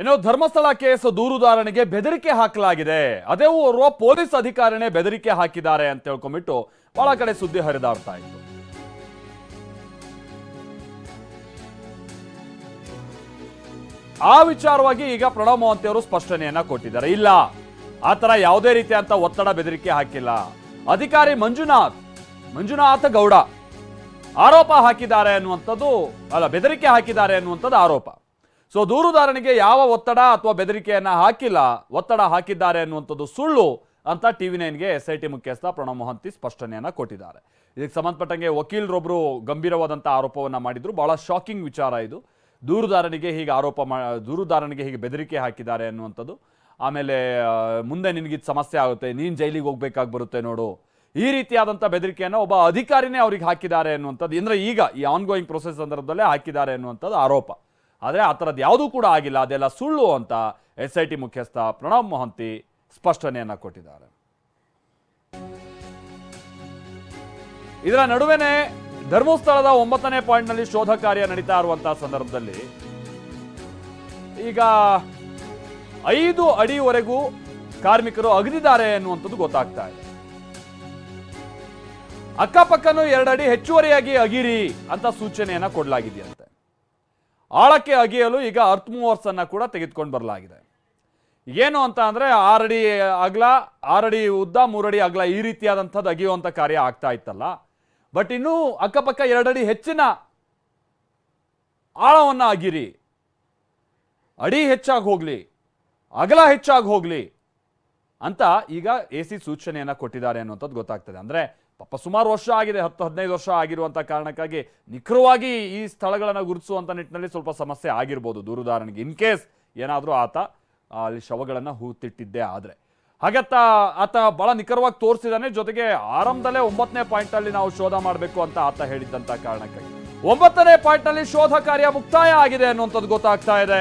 ಇನ್ನು ಧರ್ಮಸ್ಥಳ ಕೇಸ್ ದೂರುದಾರನಿಗೆ ಬೆದರಿಕೆ ಹಾಕಲಾಗಿದೆ. ಅದೇ ಓರ್ವ ಪೊಲೀಸ್ ಅಧಿಕಾರಿನೇ ಬೆದರಿಕೆ ಹಾಕಿದ್ದಾರೆ ಅಂತ ಹೇಳ್ಕೊಂಡ್ಬಿಟ್ಟು ಬಹಳ ಕಡೆ ಸುದ್ದಿ ಹರಿದಾಡ್ತಾ ಇತ್ತು. ಆ ವಿಚಾರವಾಗಿ ಈಗ ಪ್ರಣವ್ ಅವರು ಸ್ಪಷ್ಟನೆಯನ್ನ ಕೊಟ್ಟಿದ್ದಾರೆ. ಇಲ್ಲ, ಆ ತರ ಯಾವುದೇ ರೀತಿಯಂತ ಒತ್ತಡ ಬೆದರಿಕೆ ಹಾಕಿಲ್ಲ. ಅಧಿಕಾರಿ ಮಂಜುನಾಥ್, ಮಂಜುನಾಥ ಗೌಡ ಆರೋಪ ಹಾಕಿದ್ದಾರೆ ಅನ್ನುವಂಥದ್ದು, ಅಲ್ಲ, ಬೆದರಿಕೆ ಹಾಕಿದ್ದಾರೆ ಅನ್ನುವಂಥದ್ದು ಆರೋಪ. ಸೊ ದೂರುದಾರನಿಗೆ ಯಾವ ಒತ್ತಡ ಅಥವಾ ಬೆದರಿಕೆಯನ್ನ ಹಾಕಿಲ್ಲ, ಒತ್ತಡ ಹಾಕಿದ್ದಾರೆ ಅನ್ನುವಂಥದ್ದು ಸುಳ್ಳು ಅಂತ ಟಿವಿ ನೈನ್ಗೆ ಎಸ್ ಐ ಟಿ ಮುಖ್ಯಸ್ಥ ಪ್ರಣವ್ ಮೊಹಂತಿ ಸ್ಪಷ್ಟನೆಯನ್ನ ಕೊಟ್ಟಿದ್ದಾರೆ. ಇದಕ್ಕೆ ಸಂಬಂಧಪಟ್ಟಂಗೆ ವಕೀಲರೊಬ್ಬರು ಗಂಭೀರವಾದಂಥ ಆರೋಪವನ್ನ ಮಾಡಿದ್ರು. ಬಹಳ ಶಾಕಿಂಗ್ ವಿಚಾರ ಇದು. ದೂರುದಾರನಿಗೆ ಹೀಗೆ ಆರೋಪ ಮಾ, ದೂರುದಾರನಿಗೆ ಹೀಗೆ ಬೆದರಿಕೆ ಹಾಕಿದ್ದಾರೆ ಅನ್ನುವಂಥದ್ದು. ಆಮೇಲೆ ಮುಂದೆ ನಿನಗಿದು ಸಮಸ್ಯೆ ಆಗುತ್ತೆ, ನೀನು ಜೈಲಿಗೆ ಹೋಗ್ಬೇಕಾಗಿ ಬರುತ್ತೆ ನೋಡು. ಈ ರೀತಿಯಾದಂಥ ಬೆದರಿಕೆಯನ್ನು ಒಬ್ಬ ಅಧಿಕಾರಿನೇ ಅವ್ರಿಗೆ ಹಾಕಿದ್ದಾರೆ ಅನ್ನುವಂಥದ್ದು. ಅಂದರೆ ಈಗ ಈ ಆನ್ಗೋಯಿಂಗ್ ಪ್ರೊಸೆಸ್ ಸಂದರ್ಭದಲ್ಲೇ ಹಾಕಿದ್ದಾರೆ ಅನ್ನುವಂಥದ್ದು ಆರೋಪ. ಆದರೆ ಆ ಥರದ್ದು ಯಾವುದೂ ಕೂಡ ಆಗಿಲ್ಲ. ಅದೆಲ್ಲ ಸುಳ್ಳು ಅಂತ ಎಸ್ ಐ ಟಿ ಮುಖ್ಯಸ್ಥ ಪ್ರಣವ್ ಮೊಹಂತಿ ಸ್ಪಷ್ಟನೆಯನ್ನು ಕೊಟ್ಟಿದ್ದಾರೆ. ಇದರ ನಡುವೆನೆ ಧರ್ಮಸ್ಥಳದ ಒಂಬತ್ತನೇ ಪಾಯಿಂಟ್ನಲ್ಲಿ ಶೋಧ ಕಾರ್ಯ ನಡೀತಾ ಇರುವಂತಹ ಸಂದರ್ಭದಲ್ಲಿ ಈಗ ಐದು ಅಡಿವರೆಗೂ ಕಾರ್ಮಿಕರು ಅಗದಿದ್ದಾರೆ ಎನ್ನುವಂಥದ್ದು ಗೊತ್ತಾಗ್ತಾ ಇದೆ. ಅಕ್ಕಪಕ್ಕನೂ ಅಡಿ ಹೆಚ್ಚುವರಿಯಾಗಿ ಅಗಿರಿ ಅಂತ ಸೂಚನೆಯನ್ನ ಕೊಡಲಾಗಿದೆಯಂತೆ. ಆಳಕ್ಕೆ ಅಗೆಯಲು ಈಗ ಅರ್ತ್ ಮೂವರ್ಸ್ ಅನ್ನ ಕೂಡ ತೆಗೆದುಕೊಂಡು ಬರಲಾಗಿದೆ. ಏನು ಅಂತ ಅಂದ್ರೆ ಆರಡಿ ಅಗಲ ಆರಡಿ ಉದ್ದ ಮೂರಡಿ ಅಗಲ ಈ ರೀತಿಯಾದಂಥದ್ದು ಅಗಿಯುವಂಥ ಕಾರ್ಯ ಆಗ್ತಾ ಇತ್ತಲ್ಲ. ಬಟ್ ಇನ್ನೂ ಅಕ್ಕಪಕ್ಕ ಎರಡಡಿ ಹೆಚ್ಚಿನ ಆಳವನ್ನ ಅಗಿರಿ. ಅಡಿ ಹೆಚ್ಚಾಗಿ ಹೋಗ್ಲಿ, ಅಗಲ ಹೆಚ್ಚಾಗಿ ಹೋಗ್ಲಿ ಅಂತ ಈಗ ಎ ಸಿ ಸೂಚನೆಯನ್ನ ಕೊಟ್ಟಿದ್ದಾರೆ ಅನ್ನುವಂಥದ್ದು ಗೊತ್ತಾಗ್ತದೆ. ಅಂದ್ರೆ ಪಾಪ ಸುಮಾರು ವರ್ಷ ಆಗಿದೆ, ಹತ್ತು, ಹದಿನೈದು ವರ್ಷ ಆಗಿರುವಂಥ ಕಾರಣಕ್ಕಾಗಿ ನಿಖರವಾಗಿ ಈ ಸ್ಥಳಗಳನ್ನು ಗುರುತಿಸುವಂಥ ನಿಟ್ಟಿನಲ್ಲಿ ಸ್ವಲ್ಪ ಸಮಸ್ಯೆ ಆಗಿರ್ಬೋದು ದೂರುದಾರನಿಗೆ. ಇನ್ ಕೇಸ್ ಏನಾದರೂ ಆತ ಅಲ್ಲಿ ಶವಗಳನ್ನು ಹೂತಿಟ್ಟಿದ್ದೇ ಆದರೆ. ಹಾಗತ್ತ ಆತ ಬಹಳ ನಿಖರವಾಗಿ ತೋರಿಸಿದಾನೆ, ಜೊತೆಗೆ ಆರಂಭದಲ್ಲೇ ಒಂಬತ್ತನೇ ಪಾಯಿಂಟ್ ಅಲ್ಲಿ ನಾವು ಶೋಧ ಮಾಡಬೇಕು ಅಂತ ಆತ ಹೇಳಿದ್ದಂಥ ಕಾರಣಕ್ಕಾಗಿ. ಒಂಬತ್ತನೇ ಪಾಯಿಂಟ್ನಲ್ಲಿ ಶೋಧ ಕಾರ್ಯ ಮುಕ್ತಾಯ ಆಗಿದೆ ಅನ್ನುವಂಥದ್ದು ಗೊತ್ತಾಗ್ತಾ ಇದೆ.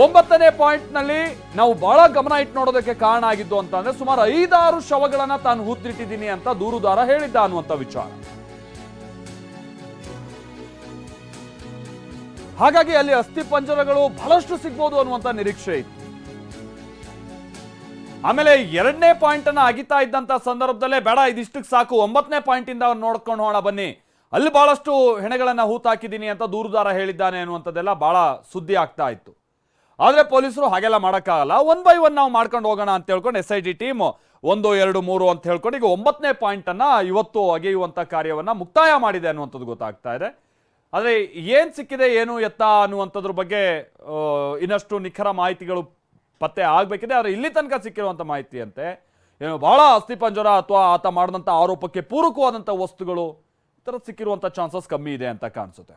ಒಂಬತ್ತನೇ ಪಾಯಿಂಟ್ನಲ್ಲಿ ನಾವು ಬಹಳ ಗಮನ ಇಟ್ಟು ನೋಡೋದಕ್ಕೆ ಕಾರಣ ಆಗಿದ್ದು ಅಂತ ಅಂದ್ರೆ ಸುಮಾರು ಐದಾರು ಶವಗಳನ್ನ ತಾನು ಹೂತಿಟ್ಟಿದ್ದೀನಿ ಅಂತ ದೂರುದಾರ ಹೇಳಿದ್ದ ಅನ್ನುವಂಥ ವಿಚಾರ. ಹಾಗಾಗಿ ಅಲ್ಲಿ ಅಸ್ಥಿ ಪಂಜರಗಳು ಬಹಳಷ್ಟು ಸಿಗ್ಬೋದು ಅನ್ನುವಂಥ ನಿರೀಕ್ಷೆ ಇತ್ತು. ಆಮೇಲೆ ಎರಡನೇ ಪಾಯಿಂಟ್ ಅನ್ನ ಅಗಿತಾ ಇದ್ದಂತ ಸಂದರ್ಭದಲ್ಲೇ ಬೇಡ, ಇದಿಷ್ಟಕ್ಕೆ ಸಾಕು, ಒಂಬತ್ತನೇ ಪಾಯಿಂಟ್ ಇಂದ ನೋಡ್ಕೊಂಡು ಹೋಣ ಬನ್ನಿ. ಅಲ್ಲಿ ಬಹಳಷ್ಟು ಹೆಣೆಗಳನ್ನ ಹೂತಾಕಿದ್ದೀನಿ ಅಂತ ದೂರುದಾರ ಹೇಳಿದ್ದಾನೆ ಅನ್ನುವಂಥದ್ದೆಲ್ಲ ಬಹಳ ಸುದ್ದಿ ಆಗ್ತಾ ಇತ್ತು. ಆದ್ರೆ ಪೊಲೀಸರು ಹಾಗೆಲ್ಲ ಮಾಡೋಕ್ಕಾಗಲ್ಲ. ಒನ್ ಬೈ ಒನ್ ನಾವು ಮಾಡ್ಕೊಂಡು ಹೋಗೋಣ ಅಂತ ಹೇಳ್ಕೊಂಡು ಎಸ್ ಐ ಟಿ ಟೀಮ್ ಒಂದು, ಎರಡು, ಮೂರು ಅಂತ ಹೇಳ್ಕೊಂಡು ಈಗ ಒಂಬತ್ತನೇ ಪಾಯಿಂಟ್ ಅನ್ನ ಇವತ್ತು ಅಗೆಯುವಂಥ ಕಾರ್ಯವನ್ನ ಮುಕ್ತಾಯ ಮಾಡಿದೆ ಅನ್ನುವಂಥದ್ದು ಗೊತ್ತಾಗ್ತಾ ಇದೆ. ಆದರೆ ಏನು ಸಿಕ್ಕಿದೆ, ಏನು ಎತ್ತ ಅನ್ನುವಂಥದ್ರ ಬಗ್ಗೆ ಇನ್ನಷ್ಟು ನಿಖರ ಮಾಹಿತಿಗಳು ಪತ್ತೆ ಆಗಬೇಕಿದೆ. ಆದರೆ ಇಲ್ಲಿ ತನಕ ಸಿಕ್ಕಿರುವಂಥ ಮಾಹಿತಿ ಅಂತೆ ಏನು ಬಹಳ ಅಸ್ಥಿಪಂಜರ ಅಥವಾ ಆತ ಮಾಡಿದಂಥ ಆರೋಪಕ್ಕೆ ಪೂರಕವಾದಂಥ ವಸ್ತುಗಳು ಈ ಥರ ಸಿಕ್ಕಿರುವಂಥ ಚಾನ್ಸಸ್ ಕಮ್ಮಿ ಇದೆ ಅಂತ ಕಾಣಿಸುತ್ತೆ.